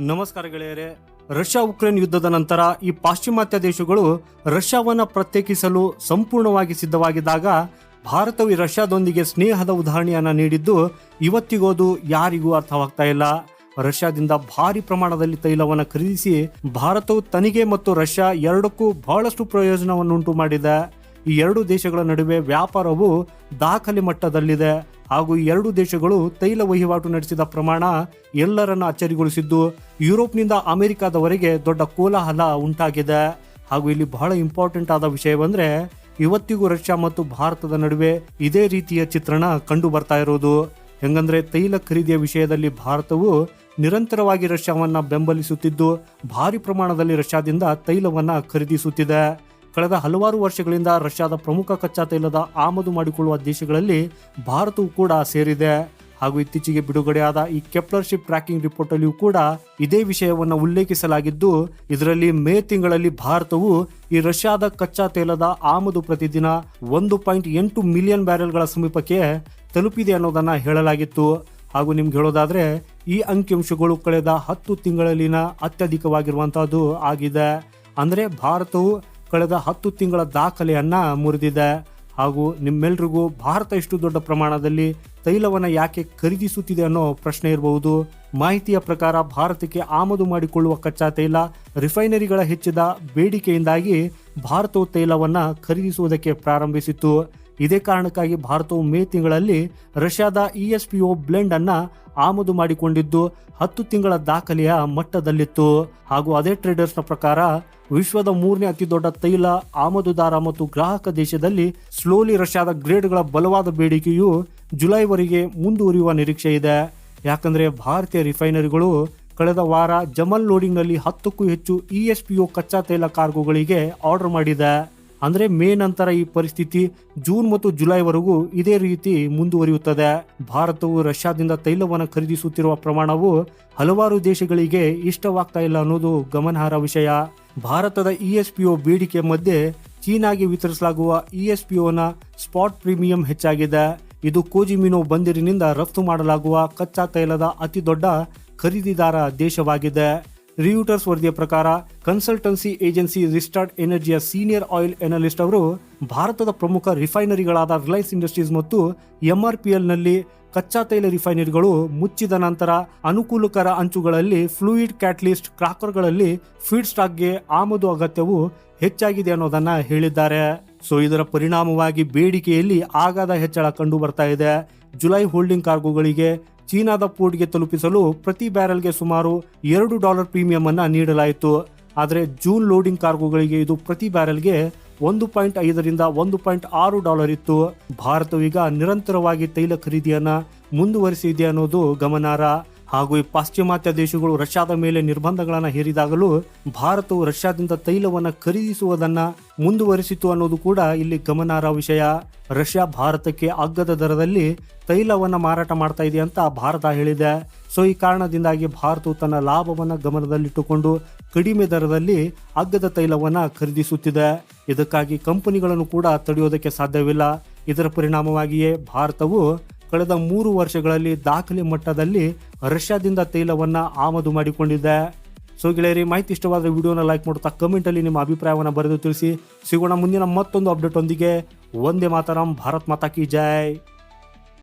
ನಮಸ್ಕಾರ ಗೆಳೆಯರೆ. Russia Ukraine ಯುದ್ಧದ ನಂತರ ಈ ಪಾಶ್ಚಿಮಾತ್ಯ ದೇಶಗಳು ರಷ್ಯಾವನ್ನು ಪ್ರತ್ಯೇಕಿಸಲು ಸಂಪೂರ್ಣವಾಗಿ ಸಿದ್ಧವಾಗಿದ್ದಾಗ ಭಾರತವು ರಷ್ಯಾದೊಂದಿಗೆ ಸ್ನೇಹದ ಉದಾಹರಣೆಯನ್ನು ನೀಡಿದ್ದು ಇವತ್ತಿಗೋದು ಯಾರಿಗೂ ಅರ್ಥವಾಗ್ತಾ ಇಲ್ಲ. ರಷ್ಯಾದಿಂದ ಭಾರಿ ಪ್ರಮಾಣದಲ್ಲಿ ತೈಲವನ್ನು ಖರೀದಿಸಿ ಭಾರತವು ತನಿಗೆ ಮತ್ತು ರಷ್ಯಾ ಎರಡಕ್ಕೂ ಬಹಳಷ್ಟು ಪ್ರಯೋಜನವನ್ನುಂಟು ಮಾಡಿದೆ. ಈ ಎರಡು ದೇಶಗಳ ನಡುವೆ ವ್ಯಾಪಾರವು ದಾಖಲೆ ಮಟ್ಟದಲ್ಲಿದೆ. ಹಾಗೂ ಎರಡು ದೇಶಗಳು ತೈಲ ವಹಿವಾಟು ನಡೆಸಿದ ಪ್ರಮಾಣ ಎಲ್ಲರನ್ನ ಅಚ್ಚರಿಗೊಳಿಸಿದ್ದು, ಯುರೋಪ್ನಿಂದ ಅಮೆರಿಕಾದವರೆಗೆ ದೊಡ್ಡ ಕೋಲಾಹಲ ಉಂಟಾಗಿದೆ. ಹಾಗೂ ಇಲ್ಲಿ ಬಹಳ ಇಂಪಾರ್ಟೆಂಟ್ ಆದ ವಿಷಯವಂದ್ರೆ, ಇವತ್ತಿಗೂ ರಷ್ಯಾ ಮತ್ತು ಭಾರತದ ನಡುವೆ ಇದೇ ರೀತಿಯ ಚಿತ್ರಣ ಕಂಡು ಬರ್ತಾ ಇರೋದು. ಹೆಂಗಂದ್ರೆ, ತೈಲ ಖರೀದಿಯ ವಿಷಯದಲ್ಲಿ ಭಾರತವು ನಿರಂತರವಾಗಿ ರಷ್ಯಾವನ್ನ ಬೆಂಬಲಿಸುತ್ತಿದ್ದು, ಭಾರಿ ಪ್ರಮಾಣದಲ್ಲಿ ರಷ್ಯಾದಿಂದ ತೈಲವನ್ನ ಖರೀದಿಸುತ್ತಿದೆ. ಕಳೆದ ಹಲವಾರು ವರ್ಷಗಳಿಂದ ರಷ್ಯಾದ ಪ್ರಮುಖ ಕಚ್ಚಾ ತೈಲದ ಆಮದು ಮಾಡಿಕೊಳ್ಳುವ ದೇಶಗಳಲ್ಲಿ ಭಾರತವು ಕೂಡ ಸೇರಿದೆ. ಹಾಗೂ ಇತ್ತೀಚೆಗೆ ಬಿಡುಗಡೆಯಾದ ಈ ಕೆಪ್ಲರ್ಶಿಪ್ ಟ್ರ್ಯಾಕಿಂಗ್ ರಿಪೋರ್ಟ್ ಅಲ್ಲಿಯೂ ಕೂಡ ಇದೇ ವಿಷಯವನ್ನು ಉಲ್ಲೇಖಿಸಲಾಗಿದ್ದು, ಇದರಲ್ಲಿ ಮೇ ತಿಂಗಳಲ್ಲಿ ಭಾರತವು ಈ ರಷ್ಯಾದ ಕಚ್ಚಾ ತೈಲದ ಆಮದು ಪ್ರತಿದಿನ ಒಂದು ಪಾಯಿಂಟ್ ಎಂಟು ಮಿಲಿಯನ್ ಬ್ಯಾರೆಲ್ಗಳ ಸಮೀಪಕ್ಕೆ ತಲುಪಿದೆ ಅನ್ನೋದನ್ನ ಹೇಳಲಾಗಿತ್ತು. ಹಾಗೂ ನಿಮ್ಗೆ ಹೇಳೋದಾದ್ರೆ, ಈ ಅಂಕಿಅಂಶಗಳು ಕಳೆದ ಹತ್ತು ತಿಂಗಳಲ್ಲಿನ ಅತ್ಯಧಿಕವಾಗಿರುವಂತಹದ್ದು ಆಗಿದೆ. ಅಂದ್ರೆ ಭಾರತವು ಕಳೆದ ಹತ್ತು ತಿಂಗಳ ದಾಖಲೆಯನ್ನ ಮುರಿದಿದೆ. ಹಾಗೂ ನಿಮ್ಮೆಲ್ರಿಗೂ ಭಾರತ ಇಷ್ಟು ದೊಡ್ಡ ಪ್ರಮಾಣದಲ್ಲಿ ತೈಲವನ್ನು ಯಾಕೆ ಖರೀದಿಸುತ್ತಿದೆ ಅನ್ನೋ ಪ್ರಶ್ನೆ ಇರಬಹುದು. ಮಾಹಿತಿಯ ಪ್ರಕಾರ ಭಾರತಕ್ಕೆ ಆಮದು ಮಾಡಿಕೊಳ್ಳುವ ಕಚ್ಚಾ ತೈಲ ರಿಫೈನರಿಗಳ ಹೆಚ್ಚಿದ ಬೇಡಿಕೆಯಿಂದಾಗಿ ಭಾರತವು ತೈಲವನ್ನು ಖರೀದಿಸುವುದಕ್ಕೆ ಪ್ರಾರಂಭಿಸಿತು ಇದೇ ಕಾರಣಕ್ಕಾಗಿ ಭಾರತವು ಮೇ ತಿಂಗಳಲ್ಲಿ ರಷ್ಯಾದ ಇಎಸ್ಪಿಒ ಬ್ಲೆಂಡ್ ಅನ್ನ ಆಮದು ಮಾಡಿಕೊಂಡಿದ್ದು ಹತ್ತು ತಿಂಗಳ ದಾಖಲೆಯ ಮಟ್ಟದಲ್ಲಿತ್ತು. ಹಾಗೂ ಅದೇ ಟ್ರೇಡರ್ಸ್ನ ಪ್ರಕಾರ ವಿಶ್ವದ ಮೂರನೇ ಅತಿ ದೊಡ್ಡ ತೈಲ ಆಮದುದಾರ ಮತ್ತು ಗ್ರಾಹಕ ದೇಶದಲ್ಲಿ ಸ್ಲೋಲಿ ರಷ್ಯಾದ ಗ್ರೇಡ್ಗಳ ಬಲವಾದ ಬೇಡಿಕೆಯು ಜುಲೈವರೆಗೆ ಮುಂದುವರಿಯುವ ನಿರೀಕ್ಷೆ ಇದೆ. ಯಾಕಂದ್ರೆ ಭಾರತೀಯ ರಿಫೈನರಿಗಳು ಕಳೆದ ವಾರ ಜಮಲ್ ಲೋಡಿಂಗ್ನಲ್ಲಿ ಹತ್ತಕ್ಕೂ ಹೆಚ್ಚು ಇ ಎಸ್ ಪಿ ಒ ಕಚ್ಚಾ ತೈಲ ಕಾರ್ಗೋಗಳಿಗೆ ಆರ್ಡರ್ ಮಾಡಿದೆ. ಅಂದ್ರೆ ಮೇ ನಂತರ ಈ ಪರಿಸ್ಥಿತಿ ಜೂನ್ ಮತ್ತು ಜುಲೈವರೆಗೂ ಇದೇ ರೀತಿ ಮುಂದುವರಿಯುತ್ತದೆ. ಭಾರತವು ರಷ್ಯಾದಿಂದ ತೈಲವನ್ನು ಖರೀದಿಸುತ್ತಿರುವ ಪ್ರಮಾಣವು ಹಲವಾರು ದೇಶಗಳಿಗೆ ಇಷ್ಟವಾಗ್ತಾ ಇಲ್ಲ ಅನ್ನೋದು ಗಮನಾರ್ಹ ವಿಷಯ. ಭಾರತದ ಇಎಸ್ಪಿಒ ಬೇಡಿಕೆ ಮಧ್ಯೆ ಚೀನಾಗೆ ವಿತರಿಸಲಾಗುವ ಇಎಸ್ಪಿಒನ ಸ್ಪಾಟ್ ಪ್ರೀಮಿಯಂ ಹೆಚ್ಚಾಗಿದೆ. ಇದು ಕೋಜಿಮಿನೋ ಬಂದಿರಿನಿಂದ ರಫ್ತು ಮಾಡಲಾಗುವ ಕಚ್ಚಾ ತೈಲದ ಅತಿ ದೊಡ್ಡ ಖರೀದಿದಾರ ದೇಶವಾಗಿದೆ. ರಿಯೂಟರ್ಸ್ ವರದಿಯ ಪ್ರಕಾರ ಕನ್ಸಲ್ಟೆನ್ಸಿ ಏಜೆನ್ಸಿ ರಿಸ್ಟಾರ್ಟ್ ಎನರ್ಜಿಯ ಸೀನಿಯರ್ ಆಯಿಲ್ ಎನಲಿಸ್ಟ್ ಅವರು ಭಾರತದ ಪ್ರಮುಖ ರಿಫೈನರಿಗಳಾದ ರಿಲಯನ್ಸ್ ಇಂಡಸ್ಟ್ರೀಸ್ ಮತ್ತು ಎಂಆರ್ಪಿಎಲ್ನಲ್ಲಿ ಕಚ್ಚಾ ತೈಲ ರಿಫೈನರಿಗಳು ಮುಚ್ಚಿದ ನಂತರ ಅನುಕೂಲಕರ ಅಂಚುಗಳಲ್ಲಿ ಫ್ಲೂಯಿಡ್ ಕ್ಯಾಟ್ಲಿಸ್ಟ್ ಕ್ರಾಕರ್ಗಳಲ್ಲಿ ಫೀಡ್ ಸ್ಟಾಕ್ಗೆ ಆಮದು ಅಗತ್ಯವು ಹೆಚ್ಚಾಗಿದೆ ಅನ್ನೋದನ್ನ ಹೇಳಿದ್ದಾರೆ. ಸೊ ಇದರ ಪರಿಣಾಮವಾಗಿ ಬೇಡಿಕೆಯಲ್ಲಿ ಆಗಾದ ಹೆಚ್ಚಳ ಕಂಡು ಬರ್ತಾ ಇದೆ. ಜುಲೈ ಹೋಲ್ಡಿಂಗ್ ಕಾರ್ಗೋಗಳಿಗೆ ಚೀನಾದ ಪೋರ್ಟ್ಗೆ ತಲುಪಿಸಲು ಪ್ರತಿ ಬ್ಯಾರೆಲ್ಗೆ ಸುಮಾರು ಎರಡು ಡಾಲರ್ ಪ್ರೀಮಿಯಂ ಅನ್ನ ನೀಡಲಾಯಿತು. ಆದರೆ ಜೂನ್ ಲೋಡಿಂಗ್ ಕಾರ್ಗೋಗಳಿಗೆ ಇದು ಪ್ರತಿ ಬ್ಯಾರೆಲ್ಗೆ ಒಂದು ಪಾಯಿಂಟ್ ಐದರಿಂದ ಒಂದು ಪಾಯಿಂಟ್ ಆರು ಡಾಲರ್ ಇತ್ತು. ಭಾರತವೀಗ ನಿರಂತರವಾಗಿ ತೈಲ ಖರೀದಿಯನ್ನ ಮುಂದುವರಿಸಿದೆ ಅನ್ನೋದು ಗಮನಾರ್ಹ. ಹಾಗೂ ಈ ಪಾಶ್ಚಿಮಾತ್ಯ ದೇಶಗಳು ರಷ್ಯಾದ ಮೇಲೆ ನಿರ್ಬಂಧಗಳನ್ನು ಹೇರಿದಾಗಲೂ ಭಾರತವು ರಷ್ಯಾದಿಂದ ತೈಲವನ್ನು ಖರೀದಿಸುವುದನ್ನ ಮುಂದುವರಿಸಿತು ಅನ್ನೋದು ಕೂಡ ಇಲ್ಲಿ ಗಮನಾರ್ಹ ವಿಷಯ. ರಷ್ಯಾ ಭಾರತಕ್ಕೆ ಅಗ್ಗದ ದರದಲ್ಲಿ ತೈಲವನ್ನು ಮಾರಾಟ ಮಾಡ್ತಾ ಇದೆ ಅಂತ ಭಾರತ ಹೇಳಿದೆ. ಸೊ, ಈ ಕಾರಣದಿಂದಾಗಿ ಭಾರತವು ತನ್ನ ಲಾಭವನ್ನು ಗಮನದಲ್ಲಿಟ್ಟುಕೊಂಡು ಕಡಿಮೆ ದರದಲ್ಲಿ ಅಗ್ಗದ ತೈಲವನ್ನು ಖರೀದಿಸುತ್ತಿದೆ. ಇದಕ್ಕಾಗಿ ಕಂಪನಿಗಳನ್ನು ಕೂಡ ತಡೆಯೋದಕ್ಕೆ ಸಾಧ್ಯವಿಲ್ಲ. ಇದರ ಪರಿಣಾಮವಾಗಿಯೇ ಭಾರತವು ಕಳೆದ ಮೂರು ವರ್ಷಗಳಲ್ಲಿ ದಾಖಲೆ ಮಟ್ಟದಲ್ಲಿ ರಷ್ಯಾದಿಂದ ತೈಲವನ್ನ ಆಮದು ಮಾಡಿಕೊಂಡಿದೆ. ಸೊ ಗೆಳೆಯರಿ, ಮಾಹಿತಿ ಇಷ್ಟವಾದರೆ ವಿಡಿಯೋನ ಲೈಕ್ ಮಾಡುತ್ತಾ ಕಮೆಂಟಲ್ಲಿ ನಿಮ್ಮ ಅಭಿಪ್ರಾಯವನ್ನು ಬರೆದು ತಿಳಿಸಿ. ಸಿಗೋಣ ಮುಂದಿನ ಮತ್ತೊಂದು ಅಪ್ಡೇಟ್ ಒಂದಿಗೆ. ಒಂದೇ ಮಾತರಂ, ಭಾರತ್ ಮಾತಾ ಕಿ ಜೈ.